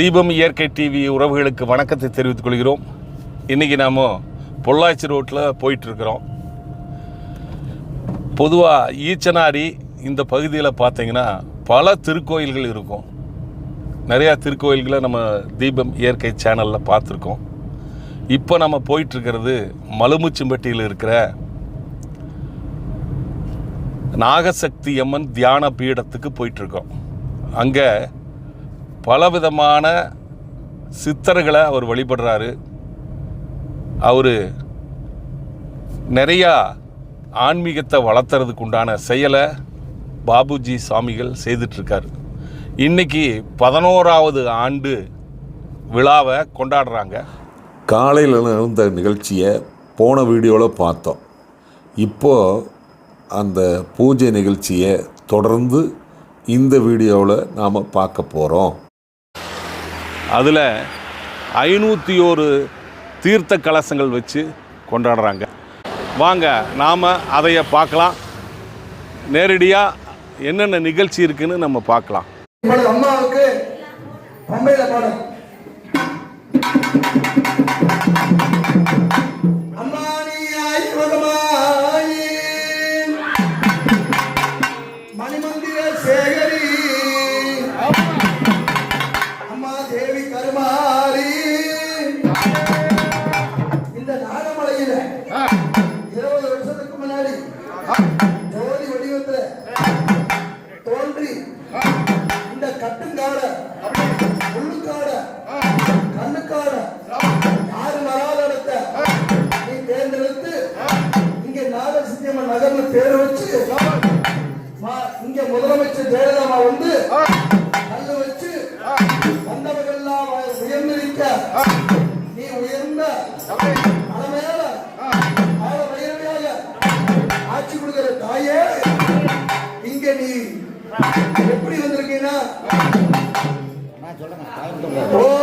தீபம் இயற்கை டிவி உறவுகளுக்கு வணக்கத்தை தெரிவித்துக் கொள்கிறோம். இன்றைக்கி நாம் பொள்ளாச்சி ரோட்டில் போயிட்டுருக்குறோம். பொதுவாக ஈச்சனாரி இந்த பகுதியில் பார்த்தீங்கன்னா பல திருக்கோயில்கள் இருக்கும். நிறையா திருக்கோயில்களை நம்ம தீபம் இயற்கை சேனலில் பார்த்துருக்கோம். இப்போ நம்ம போயிட்டுருக்கிறது மலுமுச்சம்பட்டியில் இருக்கிற நாகசக்தி அம்மன் தியான பீடத்துக்கு போயிட்டுருக்கோம். அங்கே பலவிதமான சித்தர்களை அவர் வழிபடுறாரு. அவர் நிறையா ஆன்மீகத்தை வளர்த்துறதுக்கு உண்டான செயலை பாபுஜி சுவாமிகள் செய்துட்ருக்காரு. இன்றைக்கி பதினோராவது ஆண்டு விழாவை கொண்டாடுறாங்க. காலையில் நடந்த நிகழ்ச்சியை போன வீடியோவில் பார்த்தோம். இப்போது அந்த பூஜை நிகழ்ச்சியை தொடர்ந்து இந்த வீடியோவில் நாம் பார்க்க போகிறோம் அதில் ஐநூற்றி ஒரு தீர்த்த கலசங்கள் வச்சு கொண்டாடுறாங்க. வாங்க நாம் அதைய பார்க்கலாம். நேரடியாக என்னென்ன நிகழ்ச்சி இருக்குன்னு நம்ம பார்க்கலாம். அம்மாவுக்கு பாடம். மணிமந்திர சேகரி 다음동영 상.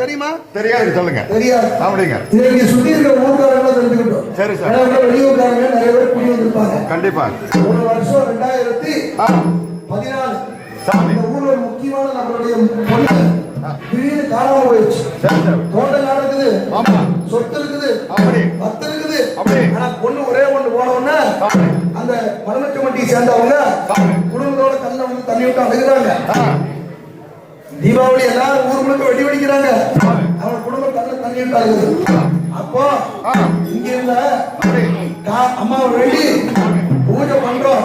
தெரியுமா? தெரியாது சொல்லுங்க. தெரியாது. அப்படிங்க இங்க சுத்தி இருக்கிற ஊர்க்காரங்க தெரிஞ்சுக்கிட்டோம். சரி, சார். வெளியூர்காரங்க நிறைய பேர் குடி வந்திருப்பாங்க. கண்டிப்பா. ஒரு வருஷம் ரெண்டாயிரத்தி பதினாலு. சாமி. ஊர்ல ஒரு முக்கியமான நம்மளுடைய பொண்ணு திடீர்னு காணாம போயிடுச்சு. தோட்டம் நடக்குது ஆமா. சொத்து இருக்குது. அப்படி. பத்து இருக்குது. அப்படி. ஆனா பொண்ணு ஒரே ஒண்ணு போன உடனே சாமி. அந்த மணம கமிட்டி சேர்ந்தவங்க குடும்பத்தோட கல்ல வந்து தண்ணி விட்டு அழுகுறாங்க. தீபாவளி எல்லாரும் ஊர் முழுக்க வெடி வெடிக்கிறாங்க. அவன் குடும்பம் கல்ல தண்ணி விட்டு அப்போ இங்க இருந்த அம்மா கா- அம்மாவை பூஜை பண்றோம்.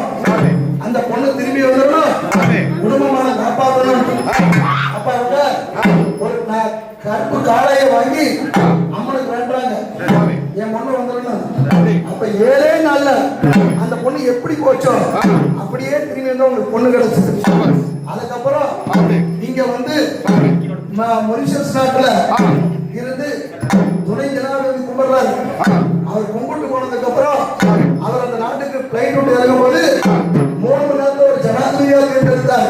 அந்த பொண்ணு திரும்பி வந்துடணும். குடும்பமான காப்பாற்றணும். அப்ப அவங்க ஒரு கற்பு கருப்பு காளையை வாங்கி அம்மனுக்கு வேண்டாங்க என் பொண்ணு வந்துடணும். அப்ப ஏழே நாள்ல அந்த பொண்ணு எப்படி போச்சோ அப்படியே திரும்பி வந்து உங்களுக்கு பொண்ணு கிடைச்சது. அதுக்கப்புறம் நீங்க வந்து மொரிஷியஸ் நாட்டுல இருந்து துணை ஜனாதிபதி கும்பிடுறாரு அவர் கும்பிட்டு போனதுக்கு அப்புறம் அவர் அந்த நாட்டுக்கு பிளைட் விட்டு இறங்கும் போது மூணு மணி நேரத்துல ஒரு ஜனாதிபதியாக தேர்ந்தெடுத்தார்.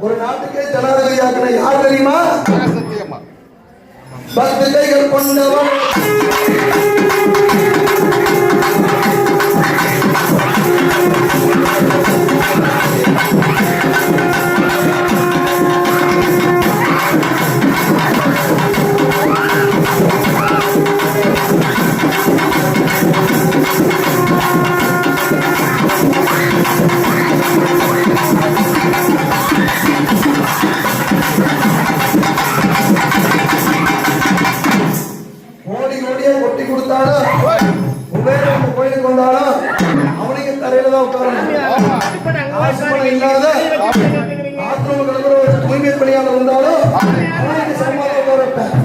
ஒரு நாட்டுக்கே ஜனாதிபதியாக்கின யார் தெரியுமா? சத்தியம்மா. பக்திகள் கொண்டவர் back.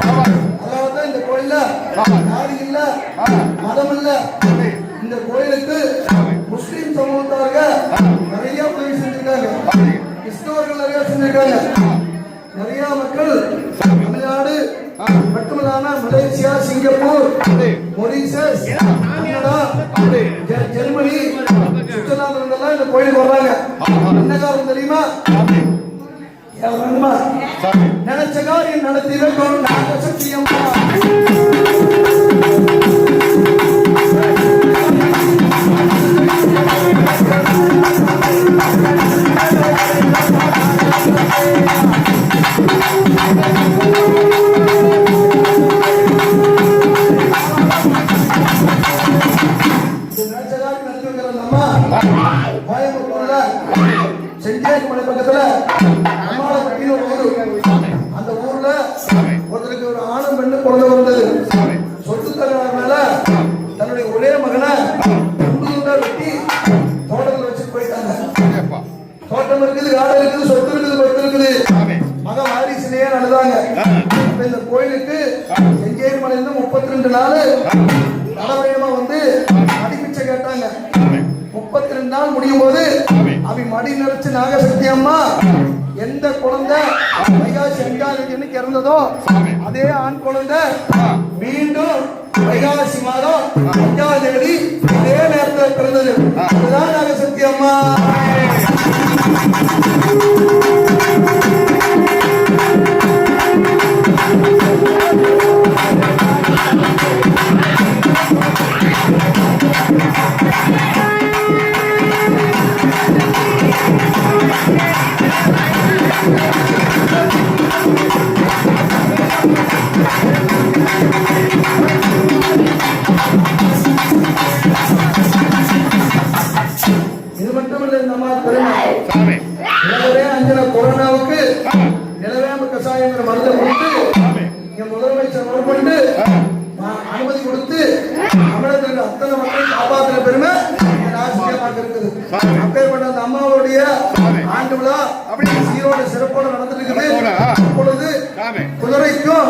நினைச்ச காரியம் அந்த அம்மா கோயம்புத்தூர்ல செஞ்சேரி மலை பக்கத்துல செஞ்சேரி மலையிலிருந்து முப்பத்தி ரெண்டு நாள் தலைமையமா வந்து அடிப்பிச்சை கேட்டாங்க. முப்பத்தி ரெண்டு நாள் முடியும் போது அவை மடி நிறைச்சு நாகசக்தி அம்மா எந்த குழந்தை வைகாசி அன்னைக்கு இறந்ததோ அதே ஆண் குழந்தை மீண்டும் வைகாசி மாதம் அஞ்சாம் தேதி இதே நேரத்தில் பிறந்தது. அதுதான் நாகசக்தி அம்மா. மட்டும் அஞ்சல இந்த அம்மா பெருமை சாமி நிலவரே அஞ்சன கொரோனாவுக்கு நிலவேம்பு கசாயங்கிற மருந்தை கொடுத்து இங்க முதலமைச்சர் முதற்கொண்டு அனுமதி கொடுத்து தமிழகத்தில் அத்தனை மக்களையும் காப்பாற்றுற பெருமை இந்த இருக்குது. அப்பேற்பட்ட அந்த அம்மாவுடைய ஆண்டு விழா அப்படி சீரோட சிறப்போடு நடந்துட்டு இருக்குது. இப்பொழுது குதிரைக்கும்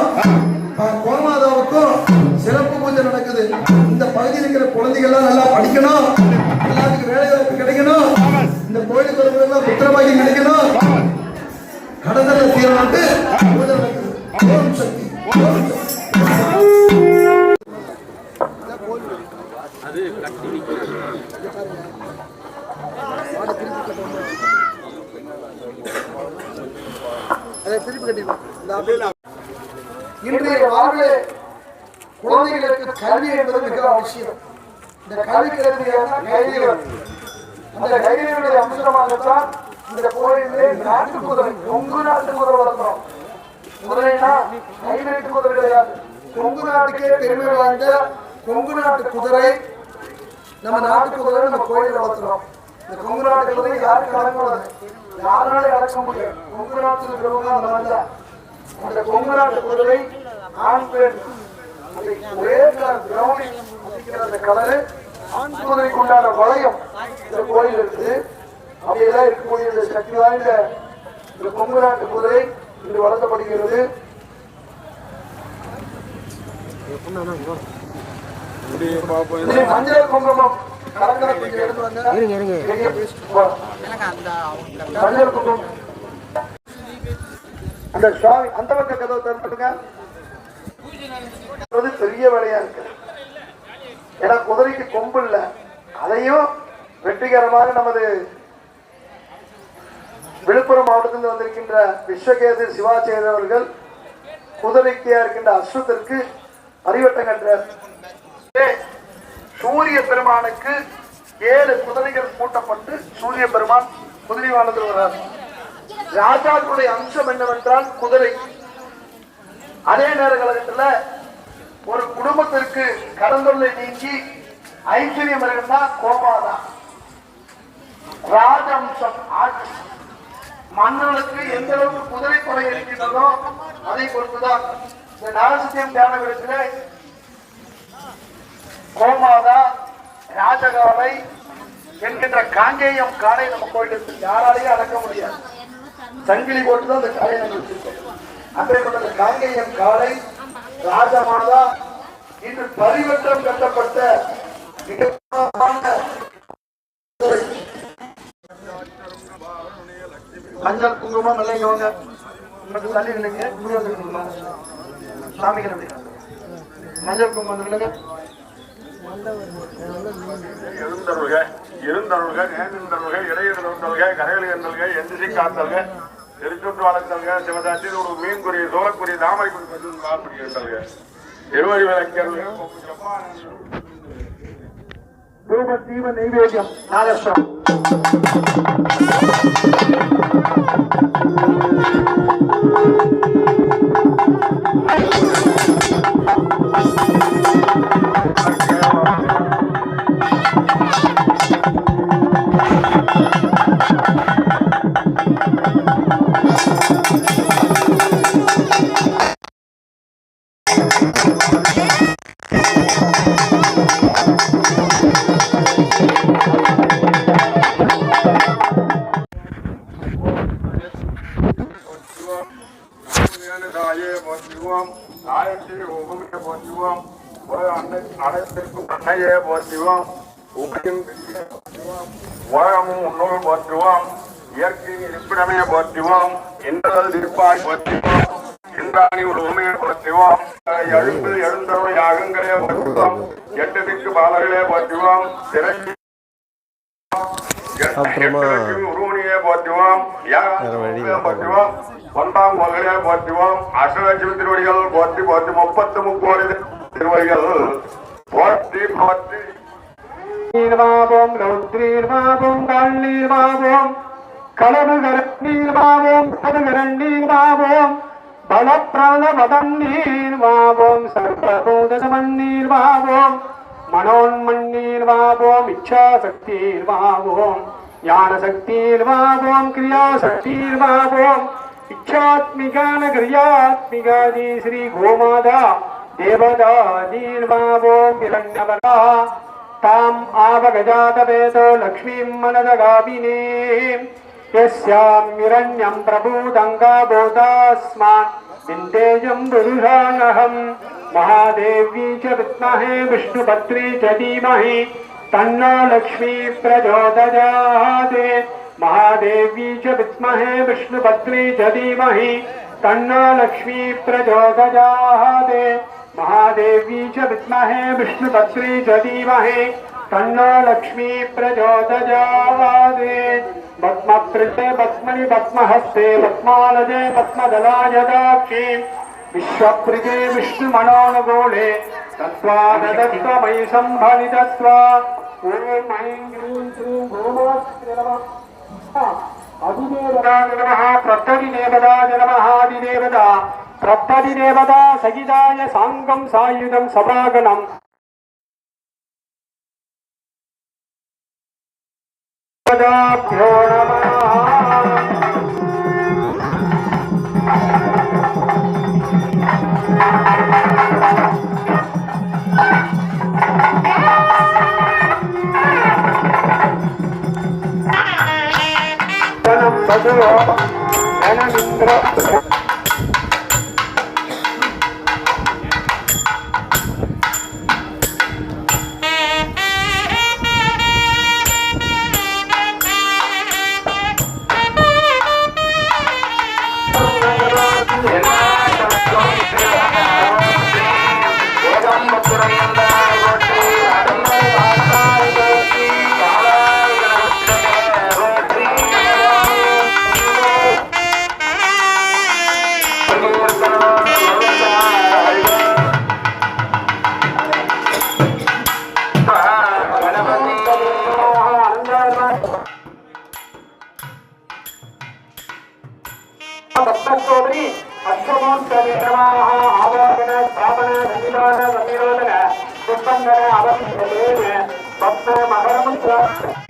கோமாதாவுக்கும் சிறப்பு பூஜை நடக்குது. இந்த பகுதியில் இருக்கிற குழந்தைகள்லாம் நல்லா படிக்கணும். எல்லாத்துக்கும் வேலை வாய்ப்பு கிடைக்கணும். இந்த கோயில் வருவதெல்லாம் புத்திரபாகியம் நினைக்கணும். கடந்தல தீரணும்ட்டு ஓம் சக்தி ஓம் சக்தி. அதை திருப்பி கட்டிடுவோம் இன்றைய வாழ்வில் குழந்தைகளுக்கு கல்வி என்பது மிக அவசியம். இந்த கல்வி கல்வியான கைதிகள் அந்த கைதிகளுடைய அம்சமாகத்தான் இந்த கோயிலே நாட்டு குதிரை கொங்கு நாட்டு குதிரை வளர்க்கிறோம் குதிரைனா ஹைபிரிட் குதிரை கிடையாது. கொங்கு நாட்டுக்கே பெருமை வாய்ந்த கொங்கு நாட்டு குதிரை நம்ம நாட்டு குதிரை நம்ம கோயில் வளர்த்துறோம். இந்த கொங்கு நாட்டு குதிரை யாருக்கு அடக்கூடாது யாருனாலே அடக்க முடியும். கொங்கு நாட்டு இருக்கிறவங்க அந்த மாதிரி தான். அந்த கொங்கு நாட்டு குதிரை ஆண் பெண். ஒரே கலர் பிரௌனி அந்த கலரு ஆண் குதிரைக்கு உண்டான வளையம் இந்த கோயில் இருக்குது. அப்படியெல்லாம் இருக்கக்கூடிய இந்த சக்தி வாய்ந்த இந்த கொங்கு நாட்டு குதிரை இன்று வளர்த்தப்படுகிறது. மஞ்சள் குங்குமம். மஞ்சள் குங்குமம். அந்த சாமி அந்த பக்க கதவை திறந்துட்டுங்க அது பெரிய வேலையா இருக்கு. ஏன்னா குதிரைக்கு கொம்பு இல்லை. அதையும் வெற்றிகரமாக நமது விழுப்புரம் மாவட்டத்தில் வந்திருக்கின்ற விஸ்வகேது சிவாச்சேரி அவர்கள் குதிரைக்கியா இருக்கின்ற அஸ்வத்திற்கு அறிவட்டம் கற்றார் சூரிய பெருமானுக்கு ஏழு குதிரைகள் கூட்டப்பட்டு சூரிய பெருமான் குதிரை வாழ்ந்து வர்றார். ராஜாக்களுடைய அம்சம் என்னவென்றால் குதிரை. அதே நேர காலகட்டத்தில் ஒரு குடும்பத்திற்கு கடந்தொல்லை நீங்கி ஐஸ்வர்யம் இருந்தா கோபாதான் ராஜம்சம் ஆட்சி. மன்னனுக்கு எந்த அளவுக்கு குதிரை கொலை இருக்கின்றதோ அதை பொறுத்துதான் இந்த நாகசியம் தியான விடத்திலே கோமாதா ராஜகாலை என்கின்ற காங்கேயம் காலை நம்ம கோயிலுக்கு யாராலையும் அடக்க முடியாது. சங்கிலி போட்டுதான் அந்த காளை நம்ம வச்சிருக்கோம். அப்படிப்பட்ட காங்கேயம் காலை ராஜமாதா இன்று பரிவட்டம் கட்டப்பட்ட மஞ்சள் குங்குமம் எல்லாம் இவங்க உங்களுக்கு தள்ளி இல்லைங்க சாமிகள் அப்படி மஞ்சள் குங்குமம் இல்லைங்க எழுந்தருள்க இருந்தருள்க நேர்ந்தருள்க கரையில் எந்திரி காத்தல்க திருச்சுற்று வளர்த்தல்க சிவசாட்சி ஒரு மீன்குறி சோழக்குறி தாமரை குறிப்பிட்டு பற்றி ధూమదీవ నైవేద్యం నాదర్శనం Thank you. தீப நைவேத்தியம் நாகஸ்வரம் தாயே போற்றுவோம். தாயத்தில் உபமிக்க போற்றுவோம். உலக அன்னை அனைத்திற்கும் அன்னையே போற்றுவோம். உபயம் உலகமும் உன்னோடு போற்றுவோம். இயற்கையின் இருப்பிடமே போற்றுவோம். இன்றல் இருப்பாய் போற்றுவோம். இன்றாணி ஒரு உண்மையை போற்றுவோம். எழுந்து எழுந்தவை யாகங்களே போற்றுவோம். எட்டு திக்கு பாலர்களே போற்றுவோம். சிறை உருவனியே போற்றுவோம் யாகம் போற்றுவோம். ஒன்றாம் மகளே போற்றுவோம். அஷ்டலட்சுமி திருவடிகள் போற்றி போற்றி முப்பத்து முக்கோடி திருவடிகள் போற்றி போற்றி. நீர்மாவோம் ரௌத்ரீர்மாவோம் காள்ளீர்மாவோம் களவுகரண்ணீர்மாவோம் சதுகரண்ணீர்மாவோம் பலப்பிராணவதன்னீர்மாவோம் சர்வபோதசமன்னீர்மாவோம் மனோன்மண்ணீர்மாவோம் జ్ఞానశక్తిర్వాగోం క్రియాశక్తిర్వాగోం ఇచ్ఛాత్మికాన క్రియాత్మికాది శ్రీ గోమాత దేవదాదీర్వాగోం హిరణ్యవరా తాం ఆవగజాతవేతో లక్ష్మీం మనదగామినే. యస్యాం హిరణ్యం ప్రభూతంగా బోధాస్మాన్ విందేజం పురుషాణహం మహాదేవీ చ విద్మహే విష్ణుపత్రీ చ तन्नो लक्ष्मी प्रचोदयात् महादेवी च विद्महे विष्णुपत्नी च धीमहि तन्नो लक्ष्मी प्रचोदयात् महादेवी च विद्महे विष्णुपत्नी च धीमहि तन्नो लक्ष्मी प्रचोदयात् पद्मप्रिते पद्मनि पद्महस्ते पद्मालजे पद्मदलायदाक्षी विश्वप्रिते తత్వాదత్తమై సంభవితత్వ ఓం ఐం హ్రీం శ్రీం గోమాత్రే నమః అధిదేవదా నమః ప్రత్తది సాయుధం సభాగణం. Gracias. தத்தோதரி அஸ்வமோத்தரமாக ஆவோகன ஸ்தாபன சன்னிதான சன்னிரோதன புஷ்பங்கன அவசிய பக்த மகரமும்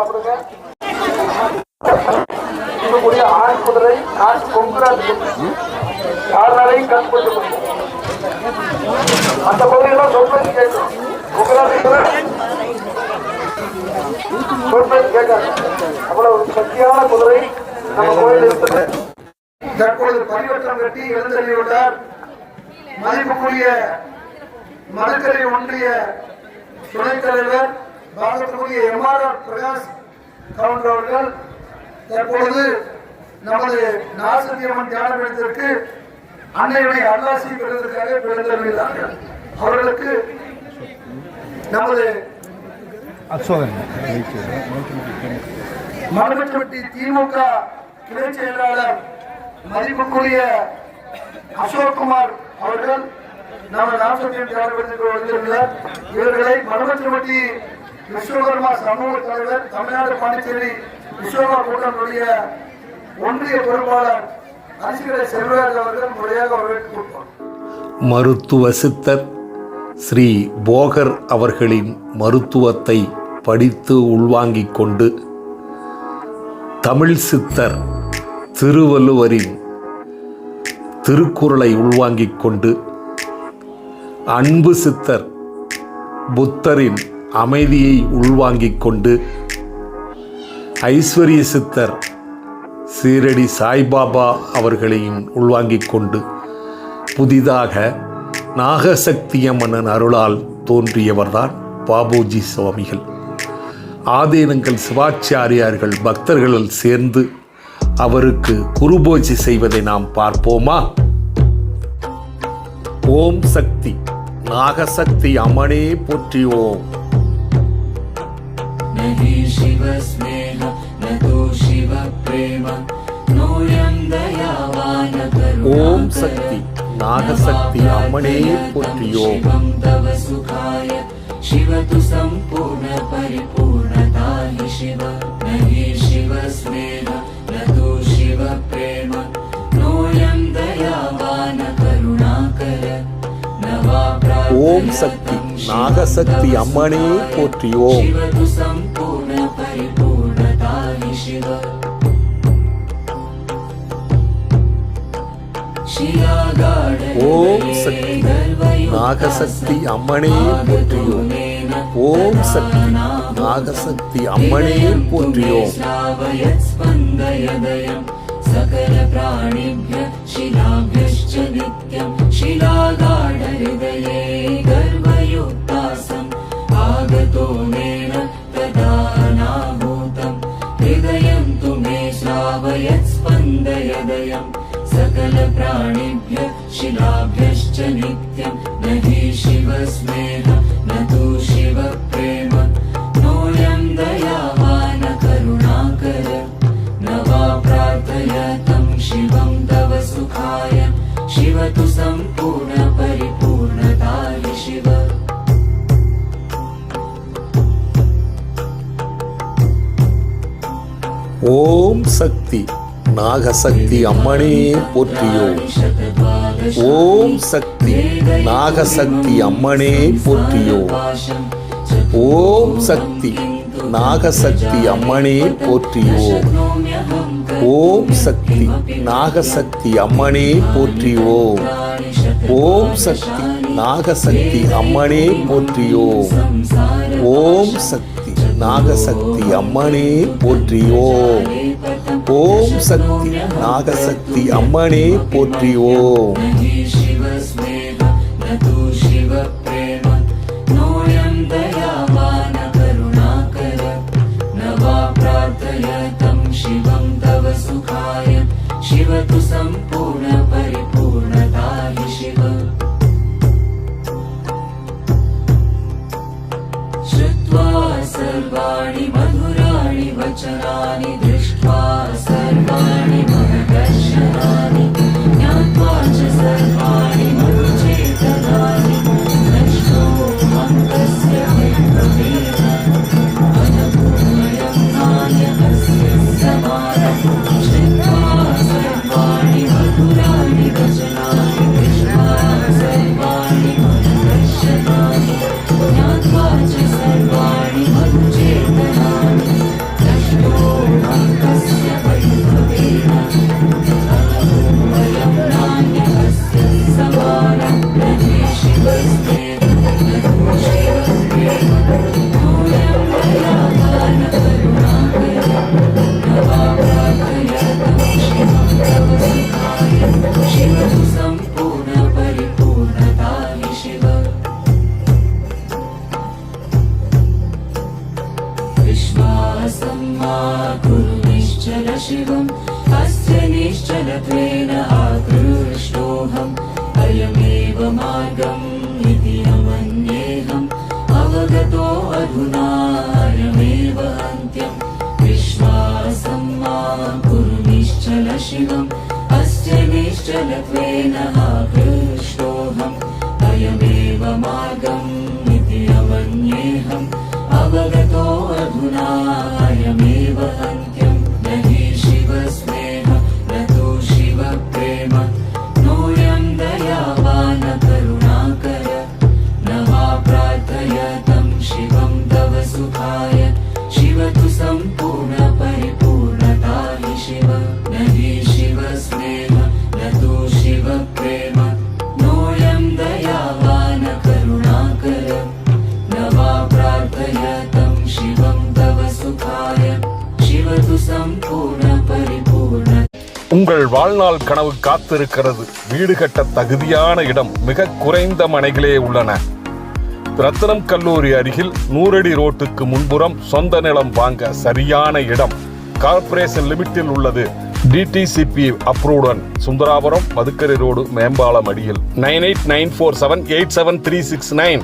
Fábrega கவுண்டர் அவர்கள் தற்பொழுது நமது நாசத்தியம்மன் தியானபீடத்திற்கு அன்னையுடைய அல்லாசி பெறுவதற்காக பிறந்தள்ளார்கள் அவர்களுக்கு நமது மணமச்சப்பட்டி திமுக கிளை செயலாளர் மதிப்புக்குரிய அசோக்குமார் அவர்கள் நமது நாசத்தியம் தியானபீடத்திற்கு வந்திருந்தார் இவர்களை மணமச்சப்பட்டி விஸ்வகர்மா சமூக தலைவர் தமிழ்நாடு பாண்டிச்சேரி விஸ்வகர்மா கூட்டத்தினுடைய ஒன்றிய பொறுப்பாளர் அரசியலை செல்வராஜ் அவர்கள் முறையாக வரவேற்று மருத்துவ சித்தர் ஸ்ரீ போகர் அவர்களின் மருத்துவத்தை படித்து உள்வாங்கிக் கொண்டு தமிழ் சித்தர் திருவள்ளுவரின் திருக்குறளை உள்வாங்கிக் கொண்டு அன்பு சித்தர் புத்தரின் அமைதியை உள்வாங்கிக் கொண்டு ஐஸ்வர்ய சித்தர் சீரடி சாய்பாபா அவர்களையும் உள்வாங்கிக் கொண்டு புதிதாக நாகசக்தியம்மன் அருளால் தோன்றியவர்தான் பாபுஜி சுவாமிகள். ஆதீனங்கள் சிவாச்சாரியார்கள் பக்தர்கள் சேர்ந்து அவருக்கு குருபூஜை செய்வதை நாம் பார்ப்போமா? ஓம் சக்தி நாகசக்தி அம்மனே போற்றியோம். न हि शिवस्नेह न तु शिवप्रेम नोऽयं दयावान ஓம் சக்தி நாகசக்தி அம்மனே போற்றி ஓம் शिवं तव सुखाय शिव तु सम्पूर्ण परिपूर्णता हि शिव न हि शिवस्नेह न तु शिवप्रेम नोऽयं दयावान करुणाकर न वा ஓம் சக்தி நாகசக்தி அம்மனே போற்றி ஓம் சக்தி நாகசக்தி அம்மனே போற்றி ஓம் ஓம் சக்தி நாகசக்தி அம்மனே போற்றி ஓம் श्रावयत् स्पन्दयदयम् सकलप्राणिभ्य शिलाभ्यश्च नित्यम् शिलागाढहृदये गर्वयुक्तासम् आगतो मेन तदानाभूतम् हृदयं तु मे श्रावयत् स्पन्दयदयम् सकलप्राणिभ्य शिलाभ्यश्च नित्यम् न हि शिवस्नेह न तु शिवप्रेम नोऽयं दयावान करुणाकर न वा प्रार्थय तं शिवं तव सुखाय शिव तु सम्पूर्ण परिपूर्णता हि शिव ஓம் சக்தி நாகசக்தி அம்மனே போற்றியோம் ஓம் சக்தி. நாகசக்தி அம்மனே போற்றியோ. ஓம் சக்தி. நாகசக்தி அம்மனே போற்றியோம் ஓம் சக்தி. நாகசக்தி அம்மனே போற்றியோம் ஓம் சக்தி. நாகசக்தி அம்மனே போற்றியோம் ஓம் சக்தி. நாகசக்தி அம்மனே போற்றியோம் ஓம் சக்தி நாகசக்தி அம்மனே போற்றியோம் न हि शिवस्नेह न तु शिवप्रेम नोऽयं दयावान करुणाकर न वा प्रार्थय तं शिवं तव सुखाय शिव तु सम्पूर्ण परिपूर्णता हि शिव श्रुत्वा सर्वाणि मधुराणि वचनानि दृष्ट्वा सर्वाणि nasze young nie odłączy z मा कुरु शिवम् अस्य निश्चलत्वेन आकृष्टोऽहम्। अयमेव मार्गम् इति अमन्येऽहम् अवगतो अधुना अयमेव अन्त्यम्। विश्वासं मा कुरु निश्चल शिवम् अस्य निश्चलत्वेन आकृष्टोऽहम्। अयमेव मार्गम् इति अमन्येऽहम् अवगतो अधुना me. வாழ்நாள் கனவு காத்திருக்கிறது. வீடு கட்ட தகுதியான இடம் மிக குறைந்த மனைகளே உள்ளன. ரத்னம் கல்லூரி அருகில் நூறடி ரோட்டுக்கு முன்புறம் சொந்த நிலம் வாங்க சரியான இடம். கார்ப்பரேஷன் லிமிட்டில் உள்ளது. டிடிசிபி அப்ரூவுடன். சுந்தராபுரம் மதுக்கரை ரோடு மேம்பாலம் அடியில். Nine eight nine four seven eight seven three six nine.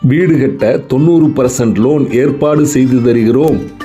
வீடு கட்ட தொண்ணூறு பர்சன்ட் லோன் ஏற்பாடு செய்து தருகிறோம்.